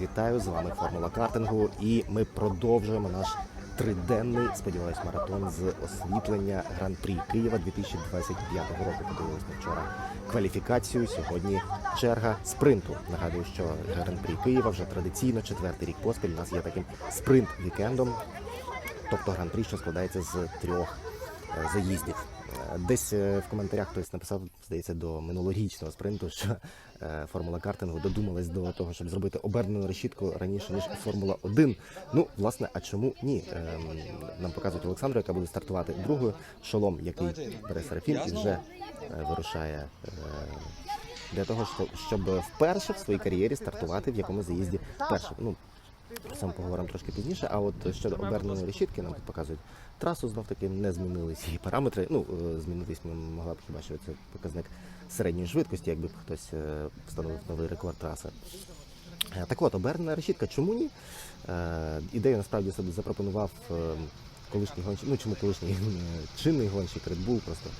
Вітаю з вами Формула картингу, і ми продовжуємо наш триденний, сподіваюсь, маратон з освітлення Гран-прі Києва 2025 року. Подивилися вчора кваліфікацію. Сьогодні черга спринту. Нагадую, що Гран-прі Києва вже традиційно четвертий рік поспіль. У нас є таким спринт-вікендом, тобто гран-прі, що складається з трьох е, заїздів. Десь е, в коментарях хтось написав, здається, до минулорічного спринту, що е, формула картингу додумалась до того, щоб зробити обернену решітку раніше ніж Формула 1. Ну, власне, а чому ні? Ем, Нам показують Олександру, яка буде стартувати другою. Шолом, який бере Серафім і вже е, вирушає для того, щоб вперше в своїй кар'єрі стартувати в якомусь заїзді першим. Ну, це поговоримо трошки пізніше. А от щодо оберненої решітки, нам тут показують трасу, знов таки не змінились її параметри. Ну, е, змінитись ми могла б хіба що це показник середньої швидкості, якби хтось е, встановив новий рекорд траси. Е, Так от, обернена решітка, чому ні? Ідею насправді собі запропонував колишній гонщик, ну чому колишній чинний гонщик Red Bull, просто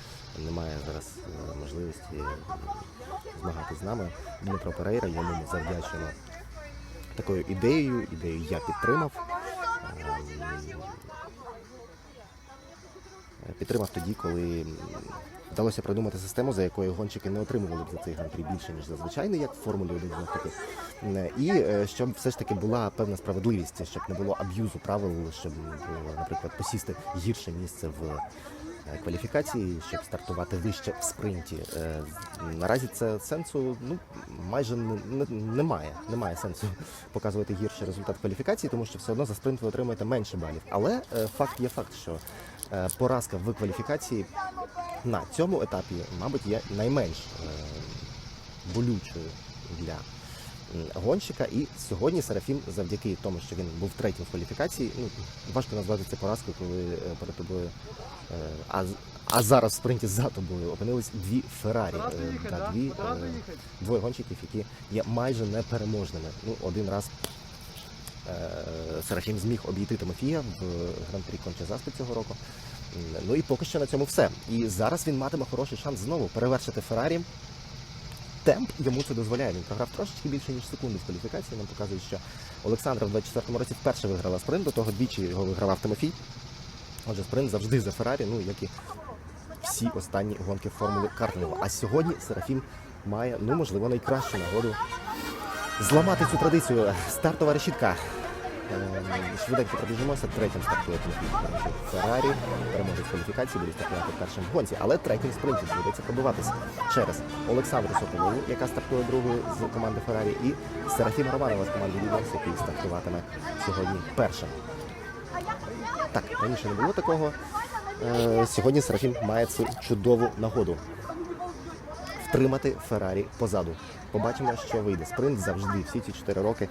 немає зараз можливості змагати з нами. Дмитро Перейра, йому ми завдячуємо такою ідеєю. Ідею я підтримав. Е, Підтримав тоді, коли вдалося придумати систему, за якою гонщики не отримували б за цей гран-прі більше, ніж за звичайний, як в Формулі 1 знов таки. Е, І е, щоб все ж таки була певна справедливість, щоб не було аб'юзу правил, щоб наприклад, посісти гірше місце в е, кваліфікації, щоб стартувати вище в спринті. Е, Наразі це сенсу ну майже не, не- немає. Немає сенсу показувати гірший результат кваліфікації, тому що все одно за спринт ви отримуєте менше балів. Але е, факт є факт, що е, поразка в кваліфікації на цьому етапі, мабуть, є найменш е, болючою для гонщика. І сьогодні Серафім, завдяки тому, що він був третім в кваліфікації, ну важко назвати це поразкою, коли е, перед тобою. е, А, а зараз в спринті за тобою опинились дві Феррарі, е, та дві е, двоє гонщиків, які є майже непереможними. Ну, один раз е, Серафім зміг обійти Тимофія в гран-прі Кончезаспи цього року. Ну і поки що на цьому все. І зараз він матиме хороший шанс знову перевершити Феррарі. Темп йому це дозволяє. Він програв трошечки більше ніж секунду в кваліфікації. Нам показують, що Олександра в 24-му році вперше виграла спринт, до того двічі його вигравав Тимофій. Отже, спринт завжди за Феррарі, ну як і всі останні гонки формули картингу. А сьогодні Серафім має, ну можливо, найкращу нагоду зламати цю традицію. Стартова решітка. Ем, Швиденько пробіжимося. Третім стартує Феррарі. Переможець кваліфікації буде стартувати першим в гонці, але третім спринті доведеться пробиватися через Олександру Соколову, яка стартує другою з команди Феррарі, і Серафіма Романова з команди Williams, який стартуватиме сьогодні першим. Так, раніше не було такого. Е, Сьогодні Серафім має цю чудову нагоду втримати Феррарі позаду. Побачимо, що вийде. Спринт завжди, всі ці 4 роки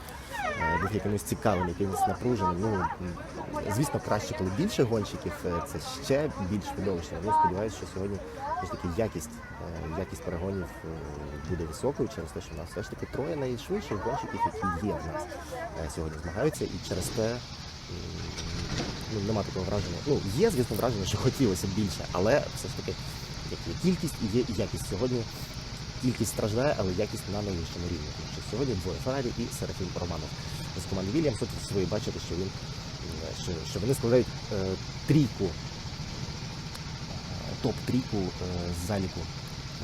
був якимось цікавим, якимось напруженим. Ну, звісно, краще, коли більше гонщиків, е, це ще більш видовищно. Ну, сподіваюся, що сьогодні ж таки якість, е, якість перегонів е, буде високою через те, що в нас все ж таки троє найшвидших гонщиків, які є в нас е, сьогодні змагаються, і через те ну, нема такого враження. Ну, є, звісно, враження, що хотілося б більше, але все ж таки як є кількість і є якість. Сьогодні кількість страждає, але якість на найвищому рівні. Тому що сьогодні двоє Феррарі і Серафім Романов з команди Вільямс. Тут ви бачите, що він що, що вони складають е, трійку, е, топ-трійку е, заліку,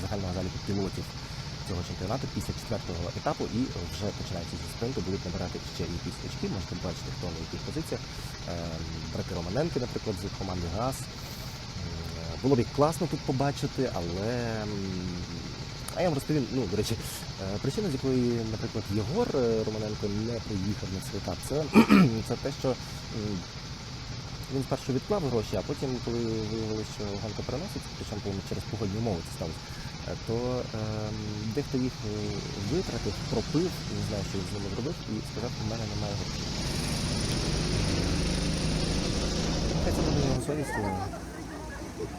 загального заліку пілотів цього чемпіонату після четвертого етапу і вже починаючи зі спринту будуть набирати ще якісь очки. Можете бачити, хто на яких позиціях. Е, брати Романенки, наприклад, з команди ГАЗ. Було б і класно тут побачити, але а я вам розповім, ну, до речі, е, причина, з якої, наприклад, Єгор е, Романенко не приїхав на цей етап, це, це те, що він спершу відклав гроші, а потім, коли виявилося, що гонка переноситься, причому через погодні умови це сталося, е, то ем, дехто їх е, витратив, пропив, не знаю, що з ними зробив, і сказав, у мене немає грошей. Це буде його совістю.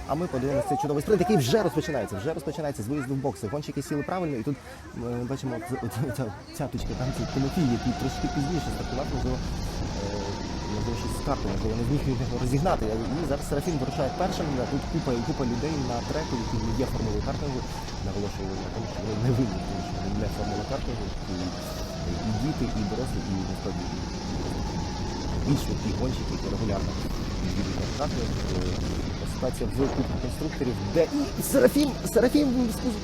А ми подивимося цей чудовий спринт, який вже розпочинається. Вже розпочинається з виїзду в бокси. Гонщики сіли правильно, і тут ми бачимо ця цяточка, там цей Тимофій, який трошки пізніше стартував, можливо, е, можливо, щось з картою, можливо, не зміг його розігнати. І зараз Серафім вирушає першим. Да, Тут купа і купа людей на треку, які не є формулою картингу. Наголошую на тому, що вони не винні, тому що вони не формула картингу. І, і діти, і дорослі, і насправді і, і гонщики, які регулярно відвідують наш картинг. Ситуація в кубку конструкторів, де Серафім, Серафім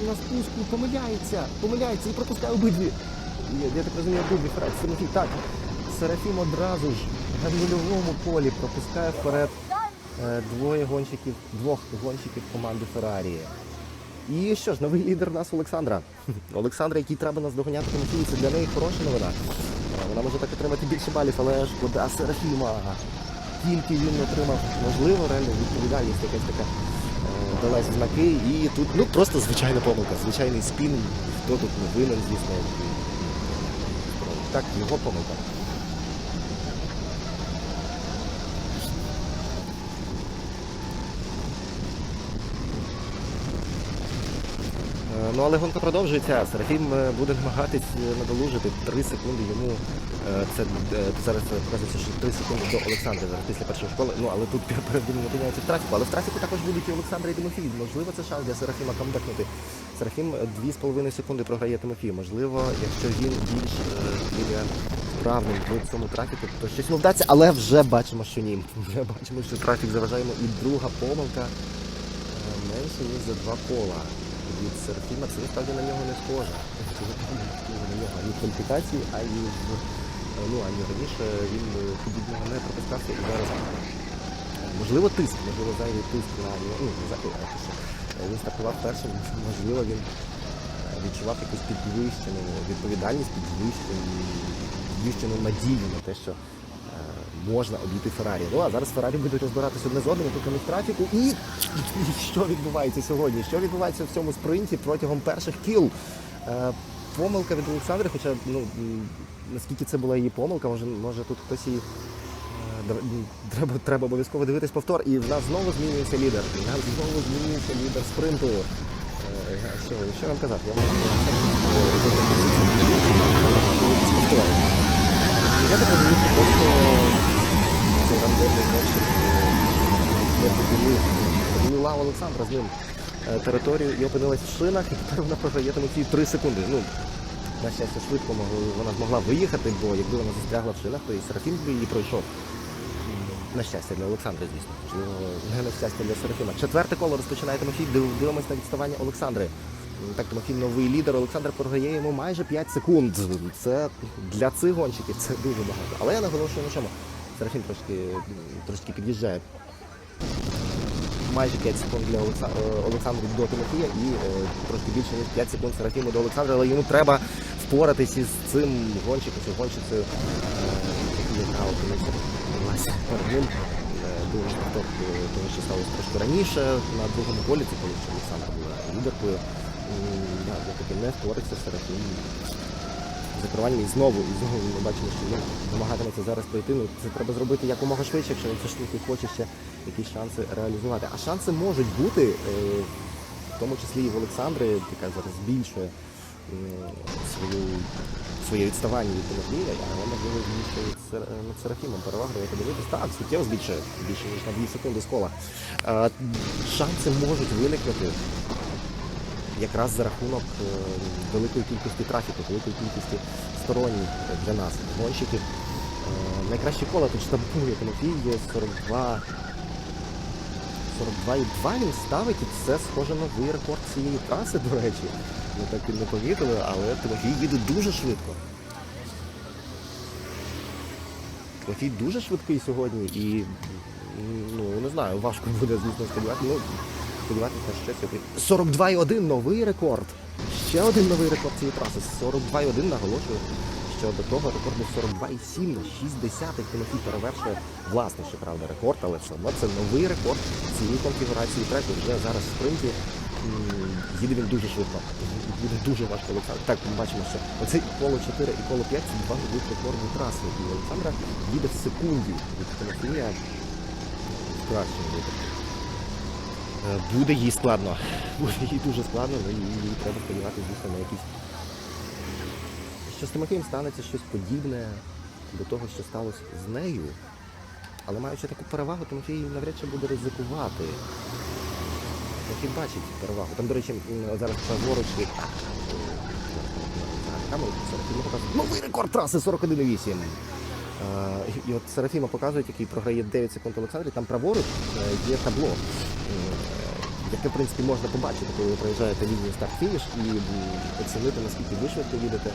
на спуску- помиляється, помиляється і пропускає обидві. Я, я так розумію, обидві. Тимофій, так. Серафім одразу ж на нульовому полі пропускає вперед е, двоє гонщиків, двох гонщиків команди Феррарі. І що ж, новий лідер у нас Олександра. Олександра, який треба наздоганяти Тимофію, це для неї хороша новина. Е, Вона може так отримати більше балів, але шкода Серафіма. Тільки він отримав, можливо, реально відповідальність якась така е, далась знаки. І тут ну просто звичайна помилка, звичайний спін. Хто тут не винен, звісно. Так, його помилка. Е, Ну, але гонка продовжується. Серафім е, буде намагатись е, надолужити 3 секунди йому. е, Це зараз показується, що 3 секунди до Олександра після першої школи. Ну але тут перед ним опиняється в трафіку. Але в трафіку також будуть і Олександр і Тимофій. Можливо, це шанс для Серафіма камбекнути. Серафім е, 2,5 секунди програє Тимофію. Можливо, якщо він більш е, є вправним в цьому трафіку, то щось йому вдасться, але вже бачимо, що ні. Вже бачимо, що трафік заважає йому. І друга помилка менше ніж за два кола від Серафіма, це насправді на нього не схоже. На нього ані кваліфікації, а і в е, ну, ані раніше він подібного не пропускався і зараз. Можливо, тиск, можливо, зайвий тиск на. Ну, що він стартував першим, можливо, він е, відчував якусь підвищену відповідальність, підвищену, підвищену надію на те, що можна обійти Феррарі. Ну а зараз Феррарі будуть розбиратися одне з одним, тут трафіку. І що відбувається сьогодні? Що відбувається в цьому спринті протягом перших кіл? Е, Помилка від Олександри, хоча ну наскільки це була її помилка, може, може тут хтось її. е, Треба, треба обов'язково дивитись повтор. І в нас знову змінюється лідер. І в нас знову змінюється лідер спринту. Е, Що, що вам казати? Я можу. Я так розумію, що просто цей рандомний гонщик не поділив. Поділила Олександра з ним е, територію і опинилась в шинах, і тепер вона програє Тимофію 3 секунди. Ну, на щастя, швидко вона змогла виїхати, бо якби вона застрягла в шинах, то і Серафім би її пройшов. На щастя для Олександри, звісно. Не на щастя для Серафіма. Четверте коло розпочинає Тимофій. Див- Дивимось на відставання Олександри. Так, новий лідер. Олександр програє йому майже 5 секунд. Це для цих гонщиків це дуже багато. Але я наголошую на чому. Серафім трошки, трошки під'їжджає. Майже 5 секунд для е, Олександра до Тимофія і е, трошки більше ніж 5 секунд Серафіму до Олександра, але йому треба впоратись із цим гонщиком, чи гонщицею, яка опиниться перед ним. Дуже е, того, що сталося трошки раніше на другому полі, це коли Олександра була лідеркою. Таки не Серафім закриванням і знову, і знову ми бачимо, що він намагатиметься зараз пройти. Ну, це треба зробити якомога швидше, якщо він все ж таки хоче ще якісь шанси реалізувати. А шанси можуть бути, е, в тому числі і в Олександри, яка зараз збільшує свою, своє відставання від Тимофія, але можливо збільшує Сер- над Серафімом перевагу. Я подивитись, так, суттєво збільшує більше ніж на 2 секунди з кола. Е, Шанси можуть виникнути якраз за рахунок е, великої кількості трафіку, великої кількості сторонніх для нас гонщиків. Е, Найкраще коло тут Тимофій є 42. 42,2 він ставить, і це схоже новий рекорд цієї траси, до речі. Ми так і не помітили, але Тимофій їде дуже швидко. Тимофій дуже швидкий сьогодні і ну не знаю, важко буде, звісно, сподіватися. Сподіватися щось. який- 42,1 новий рекорд. Ще один новий рекорд цієї траси. 42,1 наголошую, що до того рекорд був 42,7 на 6 десятих. Тимофій перевершує власне, ще правда, рекорд, але все одно це новий рекорд цієї конфігурації треку. Вже зараз в спринті їде він дуже швидко. Буде дуже важко Олександр. Так, ми бачимо, що оцей коло 4 і коло 5 це два нових рекордні траси. І Олександра їде в секунді від Тимофія в кращому випадку. Е, Буде їй складно. Буде їй дуже складно, але їй, треба сподіватися, звісно, на якісь. Що з Тимофієм станеться щось подібне до того, що сталося з нею Але маючи таку перевагу, Тимофій навряд чи буде ризикувати. Тимофій бачить перевагу. Там, до речі, зараз праворуч від е, камеру, Серафіма показує. Новий рекорд траси 41,8. Е, І от Серафіма показують, який програє 9 секунд Олександрі. Там праворуч е, є табло, е, яке в принципі можна побачити, коли ви проїжджаєте лінію старт-фініш і оцінити, наскільки ви швидко їдете,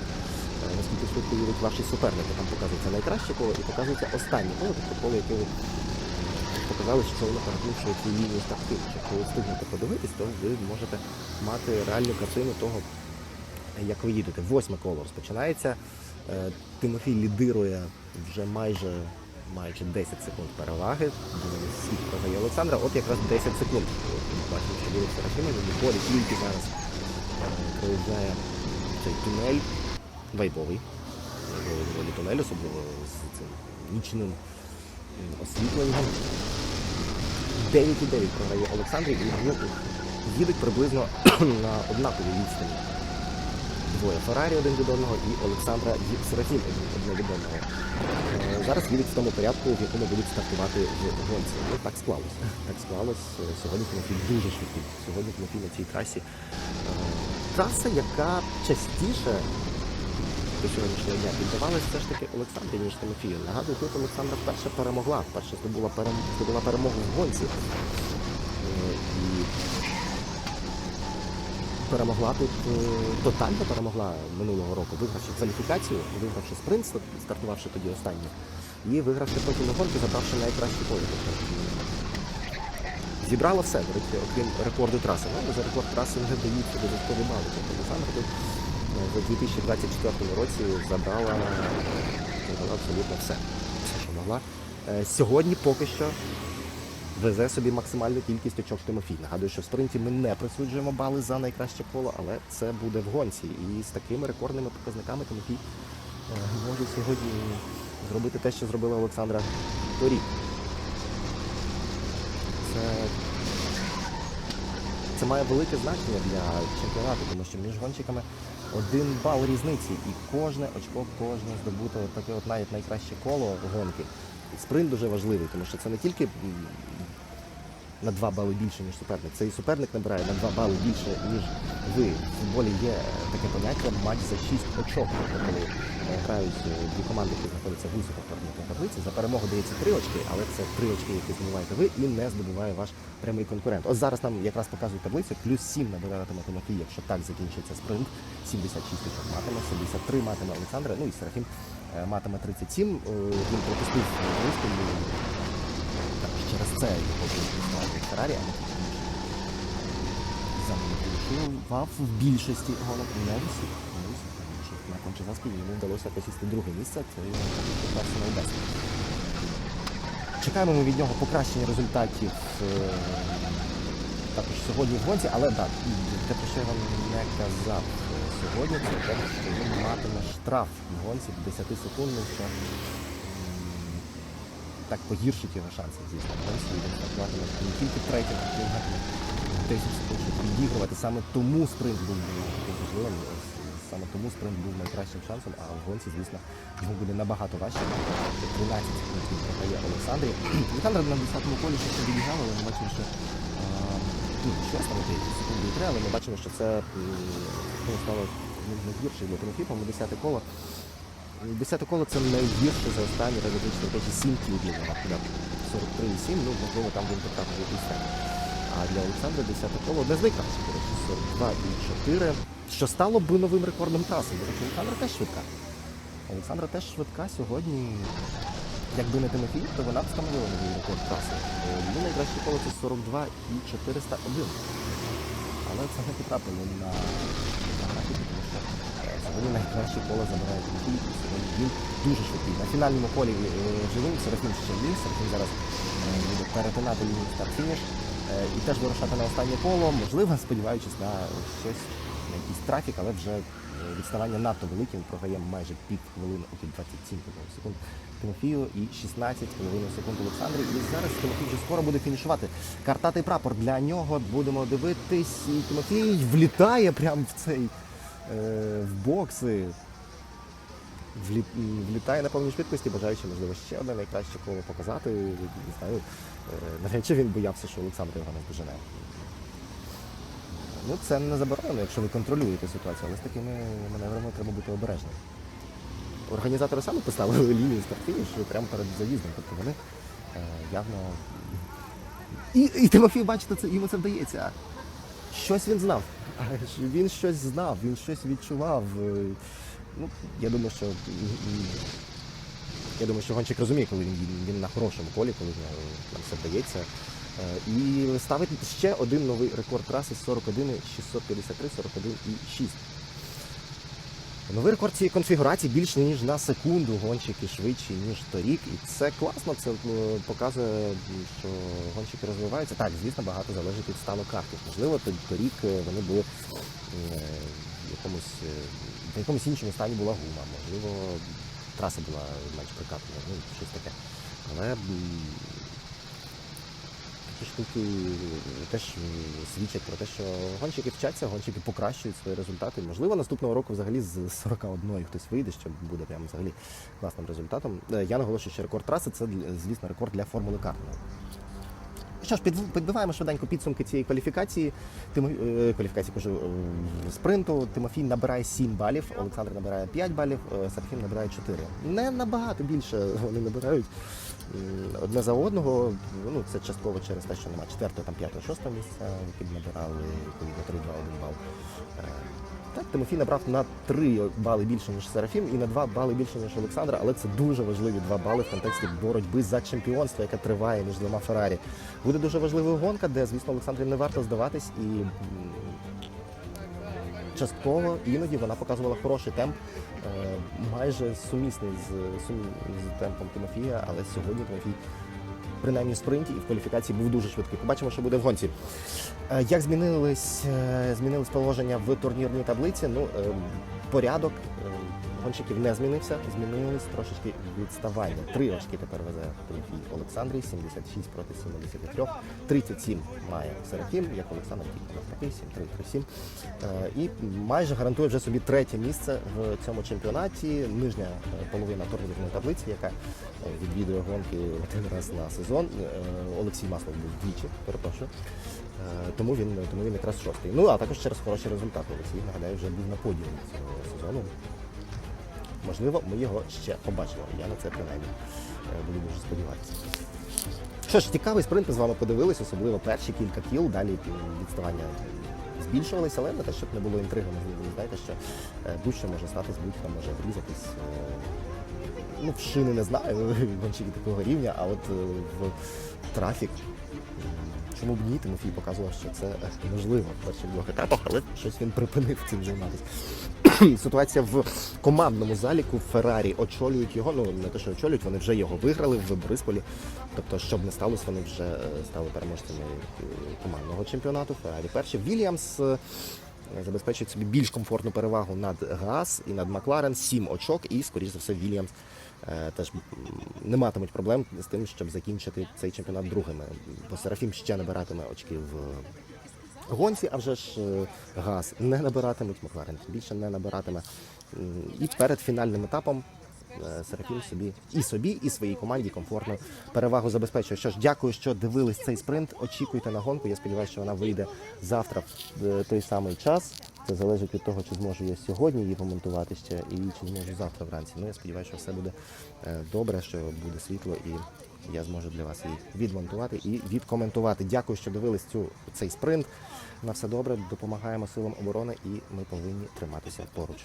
наскільки швидко їдуть ваші суперники. Там показується найкраще коло і показується останнє коло, тобто коло, яке ви показали, що воно перепрошує цю лінію старт-фініш. Якщо ви встигнете подивитись, то ви можете мати реальну картину того, як ви їдете. Восьме коло розпочинається. Е, Тимофій лідирує вже майже маючи 10 секунд переваги. Світ програє Олександра. От якраз 10 секунд. Бачимо, що буде Серафіма, він виходить тільки зараз е, проїжджає цей тунель вайбовий. Доволі тунель, особливо з цим нічним освітленням. 9,9 програє Олександр і їдуть приблизно на однаковій відстані. Двоє Феррарі один від одного і Олександра і Серафім один від одного. Е, Зараз їдуть в тому порядку, в якому будуть стартувати в гонці. Ну так склалось. Так склалось. Е, Сьогодні Тимофій дуже швидкий. Сьогодні Тимофій на цій трасі. е, Траса, яка частіше до сьогоднішнього дня віддавалась все ж таки Олександрі, ніж Тимофію. Нагадую, тут Олександра вперше перемогла, вперше здобула перем- здобула перемогу в гонці. І перемогла тут, е, тотально перемогла минулого року, вигравши кваліфікацію, вигравши спринт, стартувавши тоді останній, і вигравши потім на гонку, забравши найкращі. Тобто, Зібрала все, окрім рекорду траси. Ну, за рекорд траси не даються додаткові бали. Тобто Олександр тут в 2024 році забрала, забрала абсолютно все, все, що могла. Е, Сьогодні поки що везе собі максимальну кількість очок Тимофій. Нагадую, що в спринті ми не присуджуємо бали за найкраще коло, але це буде в гонці. І з такими рекордними показниками Тимофій е, може сьогодні зробити те, що зробила Олександра торік. Це, це має велике значення для чемпіонату, тому що між гонщиками один бал різниці, і кожне очко, кожне здобуте таке от навіть найкраще коло гонки. Спринт дуже важливий, тому що це не тільки на 2 бали більше, ніж суперник. Цей суперник набирає на 2 бали більше, ніж ви. В футболі є таке поняття матч за 6 очок. Тобто, коли е, грають е, дві команди, які знаходяться в турнірній таблиці, за перемогу дається 3 очки, але це 3 очки, які здобуваєте ви, і не здобуває ваш прямий конкурент. Ось зараз нам якраз показують таблицю, плюс 7 набиратиме Тимофій, якщо так закінчиться спринт, 76 очок матиме, 73 матиме Олександра, ну і Серафім е, матиме 37. Е, Він пропустив виступ, так, через це його тільки заманіпулював в більшості гонок не висів, тому що на кончезаспі йому вдалося посісти друге місце, це його персонал бест. Чекаємо ми від нього покращення результатів е, також сьогодні в гонці, але так, те, про що я вам не казав е, сьогодні, це те, що він матиме штраф в гонці 10 секундний, що так погіршить його шанси, звісно, гонці. Він стартуватиме не тільки третім, а він 10 секунд, щоб. Саме тому спринт був важливим. Саме тому спринт був найкращим шансом, а в гонці, звісно, йому буде набагато важче. 13 секунд він програє Олександрі. Олександр на 10-му колі ще відіграв, але ми бачимо, що ну, що стало секунди три, але ми бачимо, що це ну, стало ну, не гірше для Тимофіпа, 10 коло. Десяте коло це найгірше за останні результати теж 7 кіл для нього. 43,7, ну можливо там він потрапив якийсь там. А для Олександра 10 коло одне з найкращих, до речі, 42,4, що стало б новим рекордом траси. До речі, Олександра теж швидка. Олександра теж швидка сьогодні. Якби не Тимофій, то вона б встановила новий рекорд траси. Е, Її найкраще коло це 42,401. Але це не потрапило на, на графіку, тому що е, сьогодні найкраще коло забирає Тимофій, і дуже швидкий. На фінальному колі е, живим Серафім ще є. Серафім зараз е, буде перетинати лінію старт-фініш е, і теж вирушати на останнє коло, можливо, сподіваючись на щось, на якийсь трафік, але вже відставання надто велике, він програє майже пів хвилини, окей, 27 секунд Тимофію і 16,5 секунд Олександрі. І зараз Тимофій вже скоро буде фінішувати. Картатий прапор для нього будемо дивитись. І Тимофій влітає прямо в цей в бокси. Влітає на повній швидкості, бажаючи, можливо, ще одне найкраще коло показати. Не знаю, е, навряд він боявся, що Олександр його не здожене. Ну, це не заборонено, якщо ви контролюєте ситуацію, але з такими маневрами треба бути обережним. Організатори саме поставили лінію старт-фінішу прямо перед заїздом. Тобто вони е, явно. І, і Тимофій, бачите, це, йому це вдається. Щось він знав. Він щось знав, він щось відчував. Ну, я думаю, що. Я думаю, що гонщик розуміє, коли він, він на хорошому полі, коли там все вдається. Е, І ставить ще один новий рекорд траси 41 653, 41 і 6. Новий рекорд цієї конфігурації більше ніж на секунду гонщики швидші, ніж торік. І це класно, це е, показує, що гонщики розвиваються. Так, звісно, багато залежить від стану картів. Можливо, торік е, вони були якомусь, е, в якомусь іншому стані була гума, можливо, траса була менш прикатана, ну, щось таке. Але такі штуки теж свідчать про те, що гонщики вчаться, гонщики покращують свої результати. Можливо, наступного року взагалі з 41 хтось вийде, що буде прямо взагалі класним результатом. Е, Я наголошую, що рекорд траси це звісно рекорд для формули картного. Що ж, підбиваємо швиденько підсумки цієї кваліфікації. Тимо, е, кваліфікації кажу, е, спринту. Тимофій набирає 7 балів, Олександр набирає 5 балів, е, Серафім набирає 4. Не набагато більше вони набирають одне за одного. Ну, це частково через те, що немає 4, там 5, 6 місця, які набирали відповідно 3, 2, 1 бал. Так, Тимофій набрав на 3 бали більше, ніж Серафім, і на 2 бали більше, ніж Олександр, але це дуже важливі 2 бали в контексті боротьби за чемпіонство, яке триває між двома Феррарі. Буде дуже важлива гонка, де, звісно, Олександрі не варто здаватись і частково іноді вона показувала хороший темп, е, майже сумісний з, з темпом Тимофія, але сьогодні Тимофій принаймні в спринті і в кваліфікації був дуже швидкий. Побачимо, що буде в гонці. Е, Як змінились, е, змінились положення в турнірній таблиці? Ну, е, порядок е, гонщиків не змінився, змінились трошечки відставання. Три очки тепер везе Тимофій Олександрій, 76 проти 73. 37 має Серафім, як Олександр навпаки, 7-3, 3-7. Е, І майже гарантує вже собі третє місце в цьому чемпіонаті. Нижня е, половина турнірної таблиці, яка е, відвідує гонки один раз на сезон. Е, Олексій Маслов був двічі, перепрошую. Тому він, тому він якраз шостий. Ну а також через хороші результати. Олексій, нагадаю, вже був на подіумі цього сезону. Можливо, ми його ще побачимо. Я на це принаймні е, буду дуже сподіватися. Що ж, цікавий спринт ми з вами подивились, особливо перші кілька кіл, далі відставання збільшувалися, але на те, щоб не було інтриги, можливо, ви знаєте, що е, будь-що може статись, будь-хто може врізатись. е, Ну, в шини не знаю, гонщики такого рівня, а от е, в трафік. Чому б ні, Тимофій показував, що це е, можливо в перших двох етапах, але щось він припинив цим займатися. Ситуація в командному заліку Феррарі очолюють його. Ну не те, що очолюють, вони вже його виграли в Борисполі. Тобто, щоб не сталося, вони вже е, стали переможцями е, командного чемпіонату. Феррарі перші. Вільямс е, забезпечують собі більш комфортну перевагу над ГАЗ і над Макларен. Сім очок, і, скоріш за все, Вільямс теж не матимуть проблем з тим, щоб закінчити цей чемпіонат другими. Бо Серафім ще набиратиме очки в гонці, а вже ж е, газ не набиратимуть, Макларен більше не набиратиме. І перед фінальним етапом е, Серафім собі і собі, і своїй команді комфортно перевагу забезпечує. Що ж, дякую, що дивились цей спринт. Очікуйте на гонку. Я сподіваюся, що вона вийде завтра в е, той самий час. Це залежить від того, чи зможу я сьогодні її помонтувати ще, і чи зможу завтра вранці. Ну я сподіваюся, що все буде добре, що буде світло і я зможу для вас її відмонтувати і відкоментувати. Дякую, що дивились цю цей спринт. На все добре, допомагаємо силам оборони, і ми повинні триматися поруч.